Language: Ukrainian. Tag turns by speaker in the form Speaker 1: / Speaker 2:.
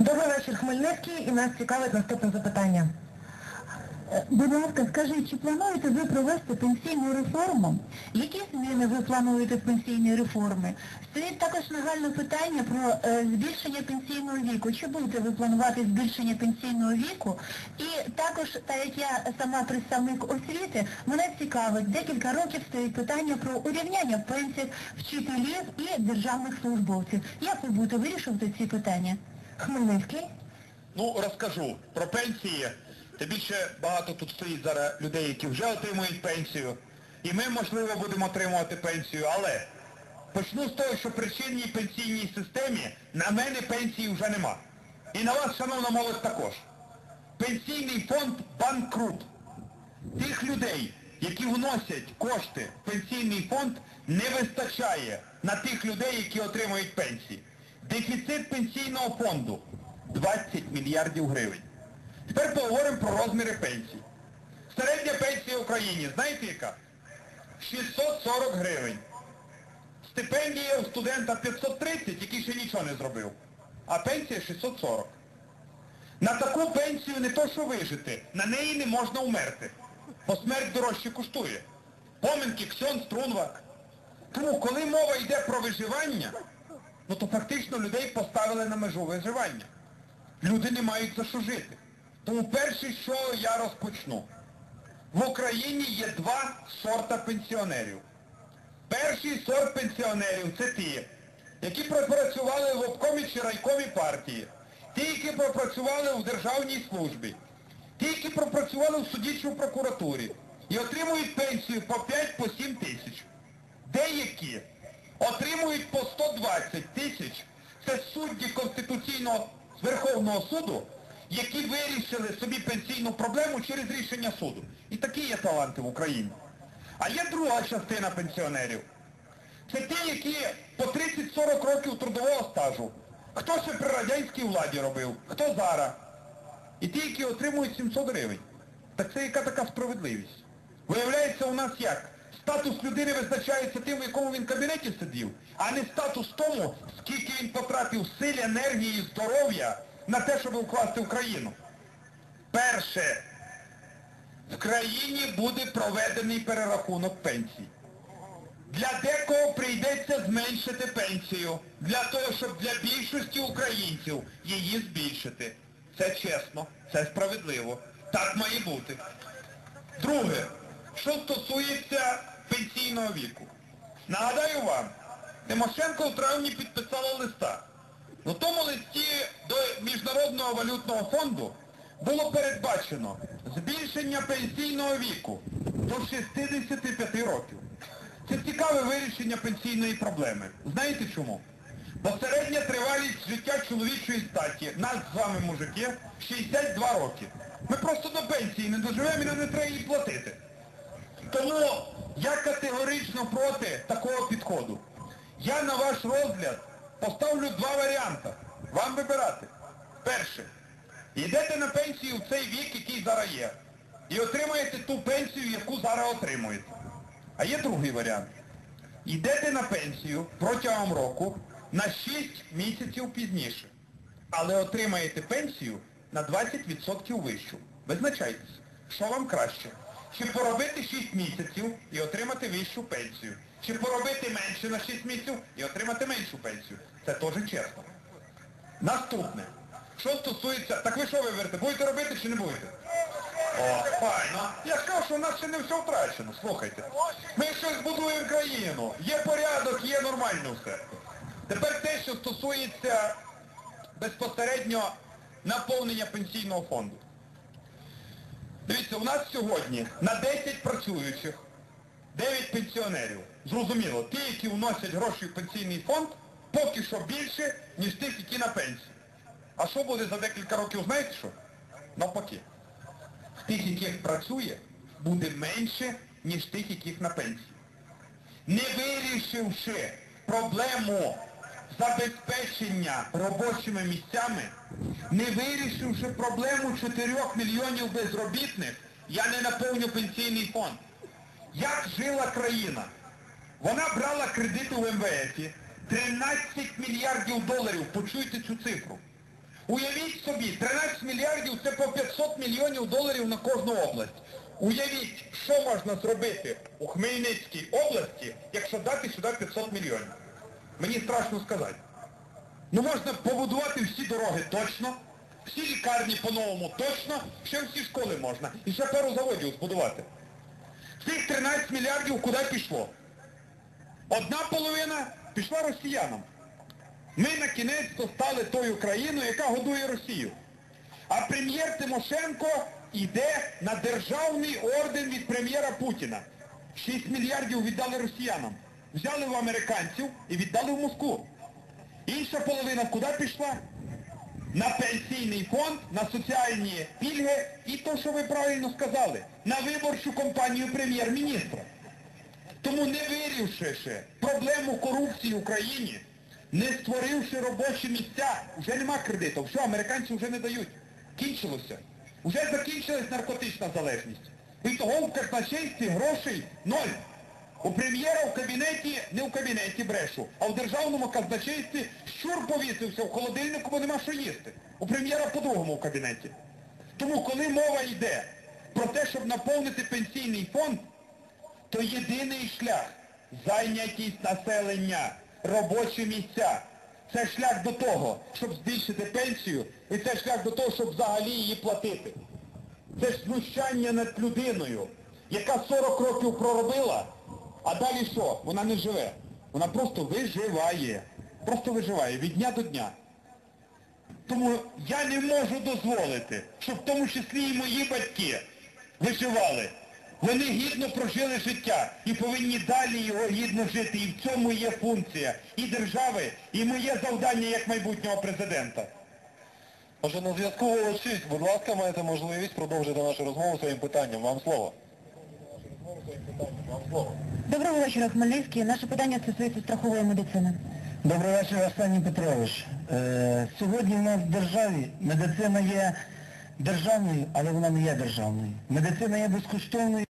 Speaker 1: Добрий вечір, Хмельницький, і нас цікавить наступне запитання.
Speaker 2: Е, Будь ласка, скажіть, чи плануєте ви провести пенсійну реформу? Які зміни ви плануєте з пенсійної реформи? Стоїть також нагальне питання про е, збільшення пенсійного віку. Чи будете ви планувати збільшення пенсійного віку? І також, так як я сама представник освіти, мене цікавить, декілька років стоїть питання про урівняння пенсій вчителів і державних службовців. Як ви будете вирішувати ці питання?
Speaker 1: Хмельницький.
Speaker 3: Ну, розкажу про пенсії. Тим більше багато тут стоїть зараз людей, які вже отримують пенсію. І ми, можливо, будемо отримувати пенсію, але почну з того, що при чинній пенсійній системі на мене пенсії вже нема. І на вас, шановна молодь, також. Пенсійний фонд банкрут. Тих людей, які вносять кошти в пенсійний фонд, не вистачає на тих людей, які отримують пенсії. Дефіцит пенсійного фонду 20 мільярдів гривень. Тепер поговоримо про розміри пенсій. Середня пенсія в Україні, знаєте яка? 640 гривень. Стипендія у студента 530, який ще нічого не зробив. А пенсія 640. На таку пенсію не то що вижити, на неї не можна умерти. Бо смерть дорожче коштує. Поминки, ксьон, струнвак. Тому, коли мова йде про виживання, ну то фактично людей поставили на межу виживання. Люди не мають за що жити. Тому перше, що я розпочну. В Україні є два сорта пенсіонерів. Перший сорт пенсіонерів це ті, які пропрацювали в обкомі чи райкомі партії, ті, які пропрацювали в державній службі, ті, які пропрацювали в в прокуратурі і отримують пенсію по 5 по 7 тисяч. Деякі отримують по 120 тисяч. Це судді Конституційного Верховного суду, які вирішили собі пенсійну проблему через рішення суду. І такі є таланти в Україні. А є друга частина пенсіонерів. Це ті, які по 30-40 років трудового стажу. Хто ще при радянській владі робив, хто зараз. І ті, які отримують 700 гривень. Так це яка така справедливість? Виявляється, у нас як? Статус людини визначається тим, в якому він кабінеті сидів, а не статус тому, скільки він потратив сил, енергії і здоров'я на те, щоб вкласти в країну. Перше. В країні буде проведений перерахунок пенсій. Для декого прийдеться зменшити пенсію, для того, щоб для більшості українців її збільшити. Це чесно, це справедливо. Так має бути. Друге, що стосується пенсійного віку. Нагадаю вам, Тимошенко в травні підписала листа. У тому листі до Міжнародного валютного фонду було передбачено збільшення пенсійного віку до 65 років. Це цікаве вирішення пенсійної проблеми. Знаєте чому? Бо середня тривалість життя чоловічої статі, нас з вами, мужики, 62 роки. Ми просто до пенсії не доживемо і нам не треба її платити. Тому я категорично проти такого підходу. Я на ваш розгляд поставлю два варіанти. Вам вибирати. Перше. Йдете на пенсію в цей вік, який зараз є. І отримаєте ту пенсію, яку зараз отримуєте. А є другий варіант. Йдете на пенсію протягом року на 6 місяців пізніше. Але отримаєте пенсію на 20% вищу. Визначайтеся, що вам краще. Чи поробити 6 місяців і отримати вищу пенсію. Чи поробити менше на 6 місяців і отримати меншу пенсію. Це теж чесно. Наступне. Що стосується... Так ви що ви виберете? Будете робити чи не будете? О, файно. Я кажу, що у нас ще не все втрачено. Слухайте. Ми щось будуємо країну. Є порядок, є нормально все. Тепер те, що стосується безпосередньо наповнення пенсійного фонду. Дивіться, у нас сьогодні на 10 працюючих 9 пенсіонерів. Зрозуміло, ті, які вносять гроші в пенсійний фонд, поки що більше, ніж тих, які на пенсії. А що буде за декілька років, знаєте що? Навпаки. Тих, яких працює, буде менше, ніж тих, яких на пенсії. Не вирішивши проблему забезпечення робочими місцями, не вирішивши проблему 4 мільйонів безробітних, я не наповню пенсійний фонд. Як жила країна? Вона брала кредити у МВФ, 13 мільярдів доларів, почуйте цю цифру. Уявіть собі, 13 мільярдів це по 500 мільйонів доларів на кожну область. Уявіть, що можна зробити у Хмельницькій області, якщо дати сюди 500 мільйонів. Мені страшно сказати. Ну можна побудувати всі дороги точно, всі лікарні по-новому точно, ще всі школи можна. І ще пару заводів збудувати. Цих 13 мільярдів куди пішло? Одна половина пішла росіянам. Ми на кінець стали тою країною, яка годує Росію. А прем'єр Тимошенко йде на державний орден від прем'єра Путіна. 6 мільярдів віддали росіянам. Взяли в американців і віддали в Москву. Інша половина куди пішла? На пенсійний фонд, на соціальні пільги і то, що ви правильно сказали, на виборчу кампанію прем'єр-міністра. Тому не вирішивши проблему корупції в Україні, не створивши робочі місця, вже нема кредитів, все, американці вже не дають. Кінчилося. Вже закінчилась наркотична залежність. І того в казначействі грошей ноль. У прем'єра в кабінеті, не в кабінеті брешу, а в державному казначействі щур повісився в холодильнику, бо нема що їсти. У прем'єра по-другому в кабінеті. Тому коли мова йде про те, щоб наповнити пенсійний фонд, то єдиний шлях зайнятість населення, робочі місця. Це шлях до того, щоб збільшити пенсію, і це шлях до того, щоб взагалі її платити. Це ж знущання над людиною, яка 40 років проробила, а далі що? Вона не живе. Вона просто виживає. Просто виживає від дня до дня. Тому я не можу дозволити, щоб в тому числі і мої батьки виживали. Вони гідно прожили життя і повинні далі його гідно жити. І в цьому є функція і держави, і моє завдання як майбутнього президента.
Speaker 4: Отже, на зв'язку Волочиськ, будь ласка, маєте можливість продовжити нашу розмову своїм питанням. Вам слово.
Speaker 2: Доброго вечора, Хмельницький. Наше питання стосується страхової медицини.
Speaker 5: Добрий вечір, Арсеній Петрович. Е, сьогодні в нас в державі медицина є державною, але вона не є державною. Медицина є безкоштовною.